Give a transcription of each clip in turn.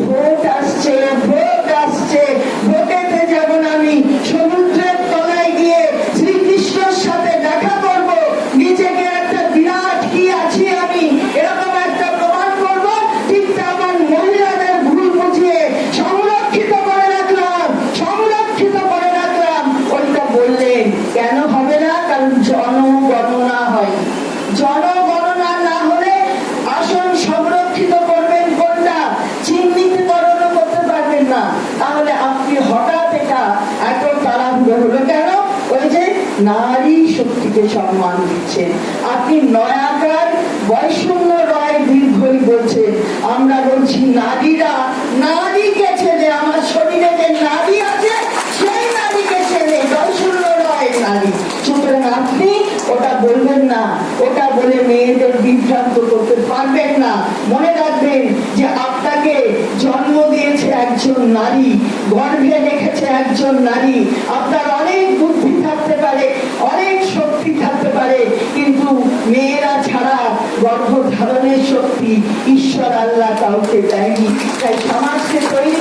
Vote আসছে vote আসছে। শক্তিকে সম্মান দিচ্ছেন। আপনি নয়াকার বৈষম্য রায় দীর্ঘই বলছেন। আমরা বলছি, নারীরা নারীকে ছেড়ে, আমার শরীরে যে নারী আছে, সেই নারীকে ছেড়ে বৈষম্য রয় নারী। সুতরাং আপনি ওটা বলবেন না, ওটা বলে মেয়েদের বিভ্রান্ত করতে পারবেন না। মনে রাখবেন যে আপনাকে জন্ম দিয়েছে একজন নারী, গর্ভে রেখেছে একজন নারী। আপনার অনেক বুদ্ধি মেয়েরা ছাড়া গর্ভ গর্ভধারণের শক্তি ঈশ্বর আল্লাহ কাউকে দেয়নি। তাই সমাজকে তৈরি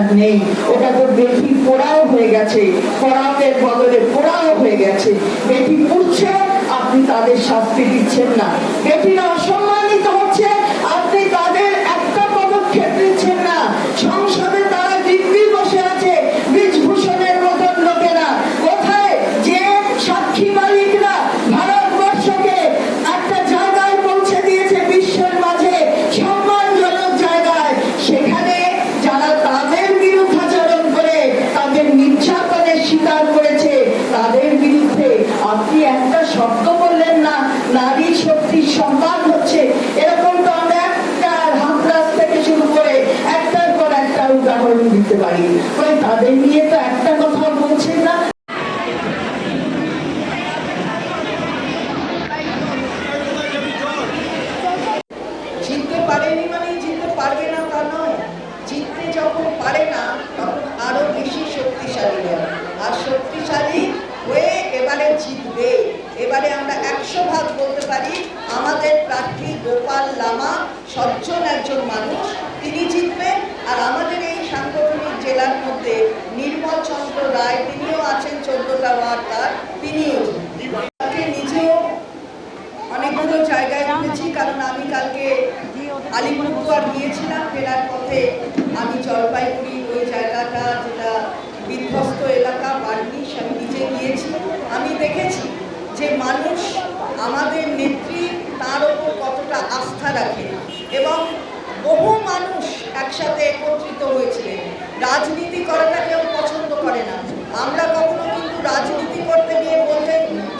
বেটি নেই। ওটা তো বেটি পোড়াও হয়ে গেছে। পড়াওয়ের বদলে পোড়াও হয়ে গেছে। বেটি পুড়ছে, আপনি তাদের শাস্তি দিচ্ছেন না। অসম্মানিত পারি তাদের নিয়ে তো একটা কথা বলছেন না জিততে পারেনি মানে জিততে পারবে না তা নয় জিততে যখন পারে না তখন আরও বেশি শক্তিশালী হয় আর শক্তিশালী হয়ে এবারে জিতবে এবারে আমরা একশো ভাগ বলতে পারি আমাদের প্রার্থী গোপাল লামা সজ্জন একজন মানুষ তিনি জিতবেন আর আমাদের এই সাংগঠনিক জেলার মধ্যে নির্মল চন্দ্র রায় তিনিও আছেন চোদ্দটা ওয়ার্ড তার তিনিও জিতবেন। তাকে নিজেও অনেকগুলো ঘুরেছি কারণ আমি কালকে আলিপুরদুয়ার গিয়েছিলাম, ফেরার পথে আমি জলপাইগুড়ি ওই জায়গাটা যেটা বিধ্বস্ত এলাকা বার্নিশ আমি নিজে গিয়েছি। আমি দেখেছি যে মানুষ আমাদের নেত্রী তার ওপর কতটা আস্থা রাখে এবং বহু মানুষ একসাথে একত্রিত হয়েছিলেন। রাজনীতি করাটা কেউ পছন্দ করে না। আমরা কখনো কিন্তু রাজনীতি করতে গিয়ে বলতে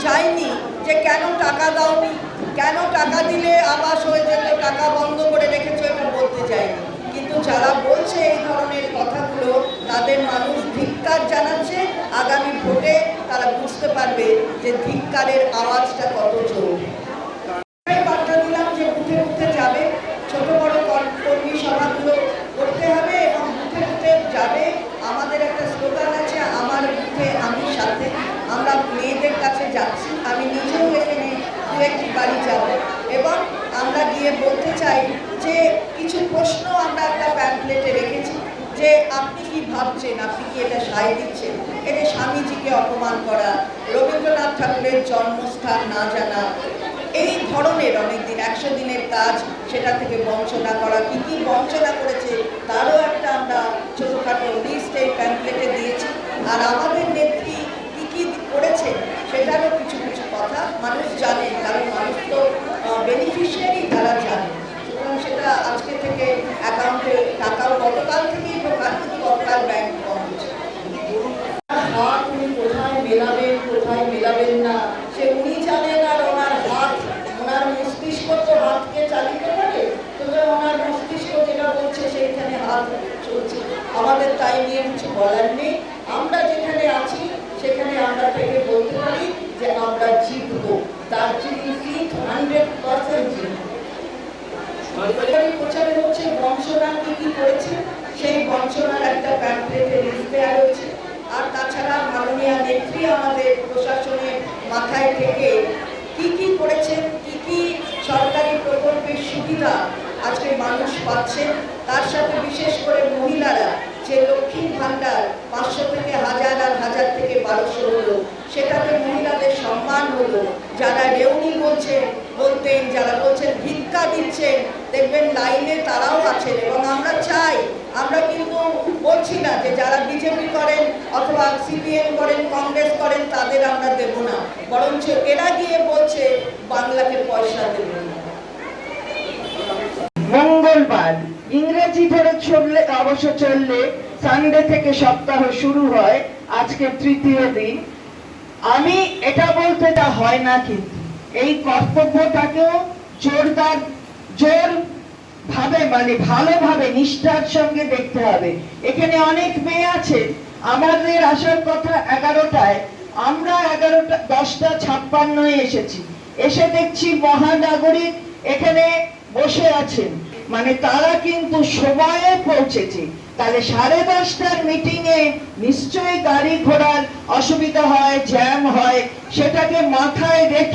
চাইনি যে কেন টাকা দাওনি কেন টাকা দিলে আবাস হয়ে যেত, টাকা বন্ধ করে রেখেছে আমি বলতে চাইনি। কিন্তু যারা বলছে এই ধরনের কথাগুলো, তাদের মানুষ ধিক্কার জানাচ্ছে, আগামী ভোটে তারা বুঝতে পারবে যে ধিক্কারের আওয়াজটা কত জোর এই বার্তা দিলাম যে বুথে বুথে যাবে ছোট বড় কর- কর্মী সভাগুলো করতে হবে এবং বুথে বুথে যাবে আমাদের একটা স্লোগান আছে আমার বুথে আমি সাথে আমরা মেয়েদের কাছে যাচ্ছি আমি নিজেও এখানে দু একটি বাড়ি যাব এবং আমরা গিয়ে বলতে চাই যে কিছু প্রশ্ন আমরা একটা প্যাম্পলেটে রেখেছি, যে আপনি কি ভাবছেন? আপনি কি এটা সায় দিচ্ছেন? এটা স্বামীজিকে অপমান করা, রবীন্দ্রনাথ ঠাকুরের জন্মস্থান না জানা, এই ধরনের অনেক দিন একশো দিনের কাজ, সেটা থেকে বঞ্চনা করা, কি কি বঞ্চনা করেছে, তারও একটা আমরা ছোটোখাটো লিস্ট এই প্যাম্পলেটে দিয়েছি। আর আমাদের নেত্রী কি কি করেছে, সেটারও কিছু কিছু কথা মানুষ জানে, কারণ মানুষ তো বেনিফিশিয়ারি তারা জানে। আজকে থেকে অ্যাকাউন্টে টাকাও গতকাল থেকেই কিন্তু গতকাল ব্যাংক বন্ধ ছিল হাত উনি কোথায় মেলাবেন কোথায় মেলাবেন না সে উনি জানেন আর ওনার হাত ওনার মস্তিষ্ক তো হাতকে চালিত করে তবে ওনার মস্তিষ্ক যেটা বলছে সেইখানে হাত চলছে আমাদের তাই নিয়ে কিছু বলার নেই আমরা যেখানে আছি সেখানে আমরা থেকে বলতে পারি যে আমরা জিতবো দার্জিলিং সিট হান্ড্রেড পার্সেন্ট জিতবো সরকারি প্রচারে হচ্ছে বংশনার কি কি করেছে সেই বংশনার একটা প্যাম্পলেটে লিস্ট দেওয়া রয়েছে আর তাছাড়া মাননীয় নেত্রী আমাদের প্রশাসনের মাথায় থেকে কি কি করেছেন কি কি সরকারি প্রকল্পের সুবিধা আজকে মানুষ পাচ্ছেন তার সাথে বিশেষ করে মহিলারা, যে লক্ষ্মী ভান্ডার পাঁচশো থেকে হাজার আর হাজার থেকে বারোশো হলো, সেটাতে মহিলাদের সম্মান হলো। যারা রেউনি বলছেন বলতেন যারা বলছেন, ভিক্ষা দিচ্ছেন, দেখবেন লাইনে তারাও আছেন এবং আমরা চাই, আমরা কিন্তু বলছি না যে যারা বিজেপি করেন অথবা সিপিএম করেন, কংগ্রেস করেন, তাদের আমরা দেব না। বরঞ্চ এরা গিয়ে বলছে, বাংলাকে পয়সা দেবেন না। মঙ্গলবার ইংরেজি ধরে চললে, অবশ্য চললে সানডে থেকে সপ্তাহ শুরু হয় আজকে তৃতীয় দিন। আমি এটা বলতে তা হয় না কিন্তু এই কর্তব্যটাকেও জোরদার, জোর ভাবে মানে ভালোভাবে নিষ্ঠার সঙ্গে দেখতে হবে। এখানে অনেক মেয়ে আছে, আমাদের আসার কথা এগারোটায়। আমরা এগারোটা, দশটা ছাপ্পান্নয় এসেছি। এসে দেখছি মহানাগরিক, এখানে বসে আছেন। মানে তারা কিন্তু সময়ে পৌঁছেছে। তাহলে সাড়ে দশটার মিটিং এ নিশ্চয়ই গাড়ি ঘোড়ার অসুবিধা হয় জ্যাম হয় সেটাকে মাথায় রেখে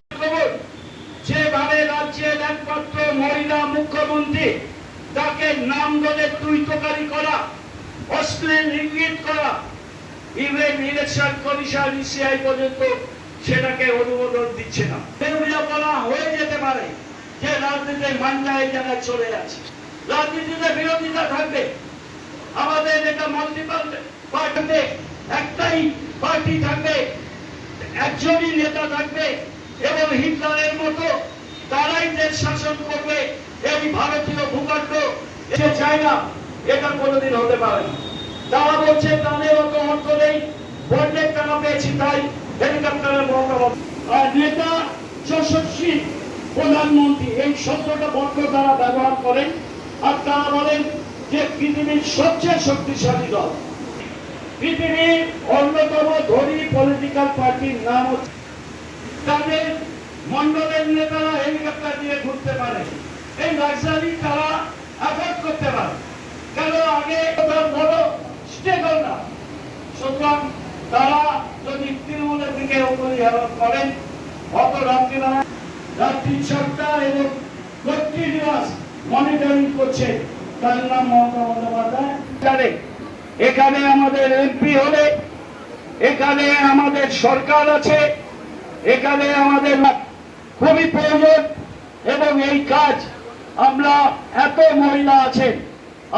যেভাবে রাজ্যের একমাত্র মহিলা মুখ্যমন্ত্রী তাকে নাম ধরে তুই তোকারি করা অশ্লীল ইঙ্গিত করা ইভেন ইলেকশন কমিশন ইসিআই পর্যন্ত সেটাকে অনুমোদন দিচ্ছে না। বলা হয়ে যেতে পারে। যে রাজনীতির মান্না এই চলে আছে, রাজনীতিতে বিরোধিতা থাকবে। আমাদের এটা মাল্টিপাল পার্টিতে একটাই পার্টি থাকবে, একজনই নেতা থাকবে এবং হিটলারের মতো তারাই দেশ শাসন করবে এই ভারতীয় ভূখণ্ড। এসে চায় না, এটা কোনোদিন হতে পারে না। তারা বলছে, তাদের অত অর্থ নেই, বন্যের টাকা পেয়েছি তাই হেলিকপ্টারের মহকা আর নেতা যশস্বী প্রধানমন্ত্রী এই শব্দটা বড্ড তারা ব্যবহার করেন আর তারা বলেন যে পৃথিবীর সবচেয়ে শক্তিশালী দল। পৃথিবীর অন্যতম ধনী পলিটিক্যাল পার্টির নাম হচ্ছে তাদের মন্ডলের নেতারা হেলিকপ্টার দিয়ে ঘুরতে পারে। এই লাক্সারি তারা অ্যাফোর্ড করতে পারে। কেন? আগে বড় স্টেক হোল্ডার সুতরাং তারা যদি তৃণমূলের দিকে অপরিহার করেন অত রাত্রিবেলা রাত্রি সপ্তাহ এবং কন্টিনিউয়াস মনিটরিং করছে। তার নাম মমতা বন্দ্যোপাধ্যায়। এখানে আমাদের এমপি হলে, এখানে আমাদের সরকার আছে, এখানে আমাদের খুবই প্রয়োজন এবং এই কাজ আমরা এত মহিলা আছেন।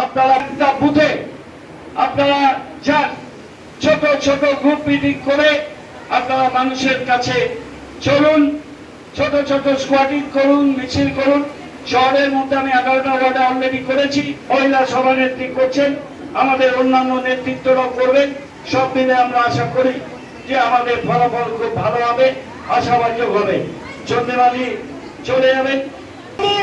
আপনারা একটা বুথে, আপনারা যান, ছোট ছোট গ্রুপ মিটিং করে আপনারা মানুষের কাছে চলুন। ছোট ছোট স্কোয়াডিং করুন, মিছিল করুন। শহরের মধ্যে আমি এগারোটা ওয়ার্ডে অলরেডি করেছি। মহিলা সভানেত্রী করছেন। আমাদের অন্যান্য নেতৃত্বরাও করবেন। সব মিলে আমরা আশা করি যে আমাদের ফলাফল খুব ভালো হবে আশাবাদী হবে। চন্দ্রবাদী চলে যাবেন।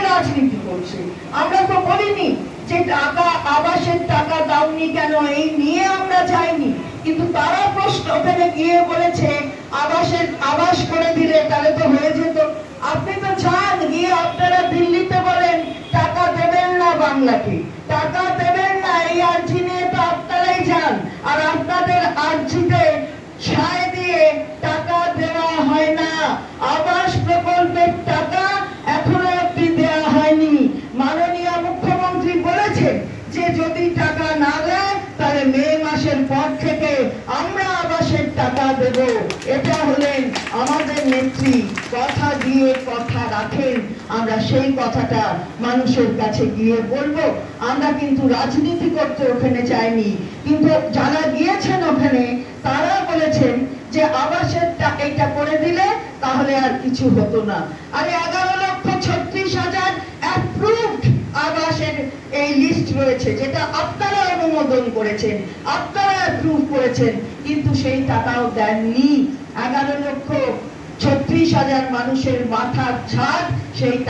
রাজনীতি করছে। আমরা তো বলিনি যে টাকা, আবাসের টাকা দাওনি কেন? এই নিয়ে আমরা চাইনি কিন্তু তারা প্রশ্ন ওখানে গিয়ে বলেছে, আবাসের আবাস করে দিলে তাহলে তো হয়ে যেত। আপনি তো চান গিয়ে আপনারা দিল্লিতে বলেন, টাকা দেবেন না বাংলাকে। টাকা দেবেন না, এই আর্জি নিয়ে তো আপনারাই যান। আর আপনাদের আর্জিতে ছায় দিয়ে টাকা দেওয়া হয় না। আবাস প্রকল্পের টাকা এখনও অব্দি দেওয়া হয়নি মাননীয় মুখ্যমন্ত্রী বলেছেন যে যদি টাকা না দেয় তাহলে মে থেকে আমরা আবাসের টাকা দেব। এটা হলেন আমাদের নেত্রী। কথা দিয়ে কথা রাখেন। আমরা সেই কথাটা মানুষের কাছে গিয়ে বলব। আমরা কিন্তু রাজনীতি করতে ওখানে চাইনি কিন্তু যারা গিয়েছেন ওখানে, তারা বলেছেন যে আবাসের টা- এইটা করে দিলে তাহলে আর কিছু হতো না। আরে এগারো লক্ষ ছত্রিশ হাজার অ্যাপ্রুভড আবাসের এই লিস্ট রয়েছে, যেটা আপনারা অনুমোদন করেছেন, আপনারা অ্যাপ্রুভ করেছেন, কিন্তু সেই টাকাও দেননি। এগারো লক্ষ ছত্রিশ হাজার মানুষের মাথার ছাদ সেই